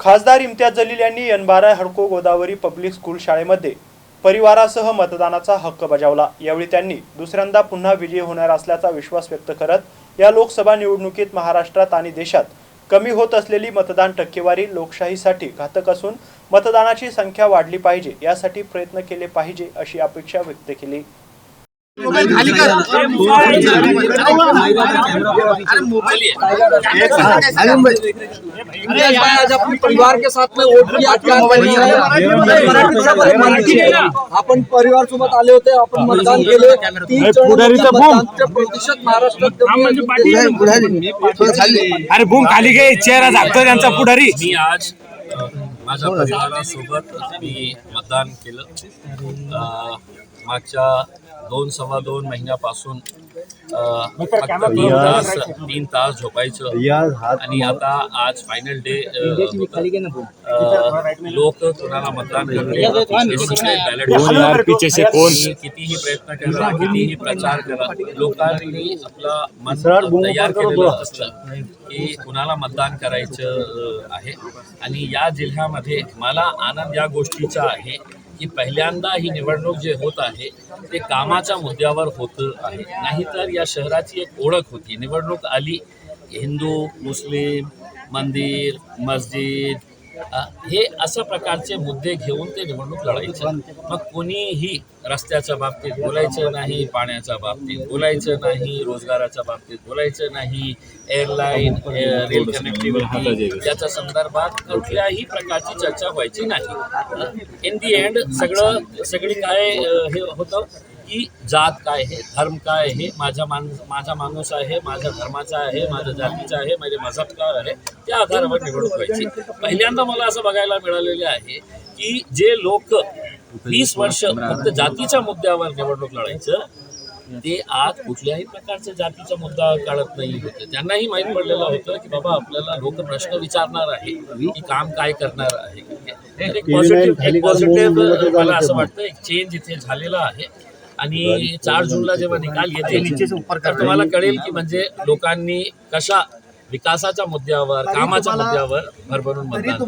खासदार इम्तियाज जलील यांनी यनबारा हडको गोदावरी पब्लिक स्कूल शाळेमध्ये परिवारासह मतदानाचा हक्क बजावला. यावेळी त्यांनी दुसऱ्यांदा पुन्हा विजयी होणार असल्याचा विश्वास व्यक्त करत या लोकसभा निवडणुकीत महाराष्ट्रात आणि देशात कमी होत असलेली मतदान टक्केवारी लोकशाहीसाठी घातक असून मतदानाची संख्या वाढली पाहिजे यासाठी प्रयत्न केले पाहिजे अशी अपेक्षा व्यक्त केली. खाली कर. अरे मोबाइल अरे आज अपने परिवार के साथ में वोट किया क्या आपण परिवार सोबत आले होते आपण मतदान केले. प्रतिशत महाराष्ट्रात. अरे बूम खाली घे. चेहरा झाकतो त्यांचा पुढारी. मी आज माझ्या परिवारासोबत मी मतदान केलं. मागच्या दोन सव्वा दोन महिन्यापासून तीन तास तीन तास झोपायचं. आणि आता आज फायनल डे लोक कोणाला मतदान बॅलेट यार पीछे से कौन कितीही प्रयत्न करा कितीही प्रचार करा. लोकांनी आपला मन तयार केलेलं असतं की कुणाला मतदान करायचं आहे. आणि या जिल्ह्यामध्ये मला आनंद या गोष्टीचा आहे. की पहिल्यांदा ही निवडणूक जे होत आहे ते कामाच्या मुद्द्यावर होत आहे. नाहीतर या शहराची एक ओळख होती. निवडणूक आली हिंदू मुस्लिम मंदिर मस्जिद हे असं प्रकारचे मुद्दे घेऊन ते निवडणूक लढायचं. मग कोणीही रस्त्याच्या बाबतीत बोलायचं नाही पाण्याच्या बाबतीत बोलायचं नाही रोजगाराच्या बाबतीत बोलायचं नाही एअरलाईन रेल कनेक्टिव्हिटी याच्या संदर्भात कुठल्याही प्रकारची चर्चा व्हायची नाही. इन दी एंड सगळं सगळी काय हे होतं? की जात काय आहे धर्म काय आहे माझा मान माझा माणूस आहे माझ्या धर्माचा आहे माझ्या जातीचा आहे माझे मजहब काय आहे त्या आधारावर निवडणूक व्हायची. पहिल्यांदा मला असं बघायला मिळालेले आहे की जे लोक वीस वर्ष फक्त जातीच्या मुद्द्यावर निवडणूक लढायचं ते आज कुठल्याही प्रकारचा जातीचा मुद्दा काढत नाही होते. त्यांनाही माहीत पडलेलं होतं की बाबा आपल्याला लोक प्रश्न विचारणार आहे की काम काय करणार आहे. एक पॉझिटिव्ह एक पॉझिटिव्ह मला असं वाटतं एक चेंज इथे झालेला आहे. आणि चार जूनला जेव्हा निकाल येते तर तुम्हाला कळेल की म्हणजे लोकांनी कशा विकासाच्या मुद्द्यावर कामाच्या मुद्द्यावर भरभरून मतदान.